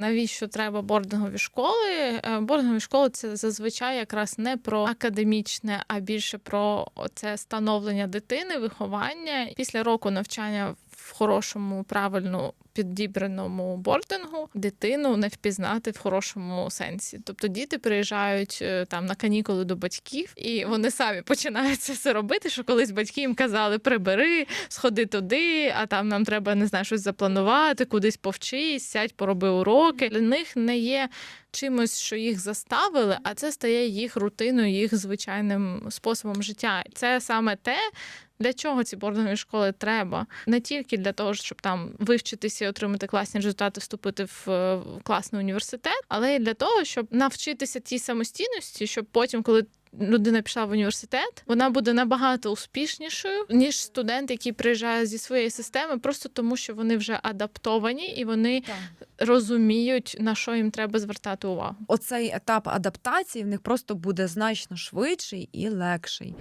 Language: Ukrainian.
Навіщо треба бордингові школи? Е, Бордингові школи це зазвичай якраз не про академічне, а більше про це становлення дитини, виховання після року навчання в хорошому, правильно підібраному бордингу дитину не впізнати в хорошому сенсі. Тобто діти приїжджають е, там на канікули до батьків, і вони самі починають це все робити. Що колись батьки їм казали прибери, сходи туди, а там нам треба не знаю, щось запланувати, кудись повчись, сядь, пороби уроки. Для них не є чимось, що їх заставили, а це стає їх рутиною, їх звичайним способом життя. Це саме те. Для чого ці бордингові школи треба? Не тільки для того, щоб там вивчитися і отримати класні результати, вступити в е, класний університет, але й для того, щоб навчитися тій самостійності, щоб потім, коли людина пішла в університет, вона буде набагато успішнішою ніж студент, який приїжджає зі своєї системи, просто тому що вони вже адаптовані і вони розуміють на що їм треба звертати увагу. Оцей етап адаптації в них просто буде значно швидший і легший.